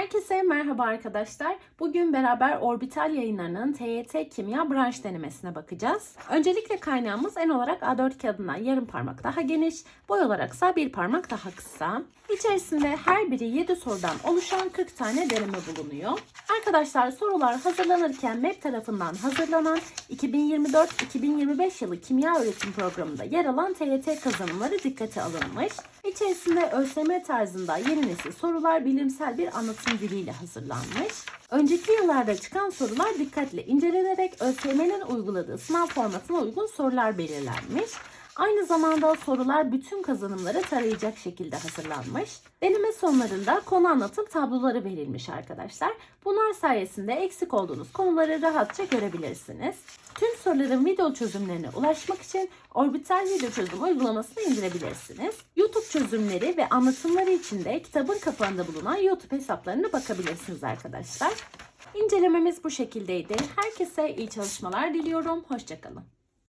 Herkese merhaba arkadaşlar. Bugün beraber Orbital yayınlarının TYT Kimya branş denemesine bakacağız. Öncelikle kaynağımız en olarak A4 kağıdından yarım parmak daha geniş, boy olaraksa bir parmak daha kısa. İçerisinde her biri 7 sorudan oluşan 40 tane deneme bulunuyor. Arkadaşlar sorular hazırlanırken MEP tarafından hazırlanan 2024-2025 yılı kimya öğretim programında yer alan TYT kazanımları dikkate alınmış. İçerisinde ÖSYM tarzında yeni nesil sorular bilimsel bir anlatım diliyle hazırlanmış. Önceki yıllarda çıkan sorular dikkatle incelenerek ÖSYM'nin uyguladığı sınav formatına uygun sorular belirlenmiş. Aynı zamanda sorular bütün kazanımları tarayacak şekilde hazırlanmış. Deneme sonlarında konu anlatım tabloları verilmiş arkadaşlar. Bunlar sayesinde eksik olduğunuz konuları rahatça görebilirsiniz. Tüm soruların video çözümlerine ulaşmak için Orbital Video Çözüm uygulamasını indirebilirsiniz. YouTube çözümleri ve anlatımları için de kitabın kapağında bulunan YouTube hesaplarına bakabilirsiniz arkadaşlar. İncelememiz bu şekildeydi. Herkese iyi çalışmalar diliyorum. Hoşçakalın.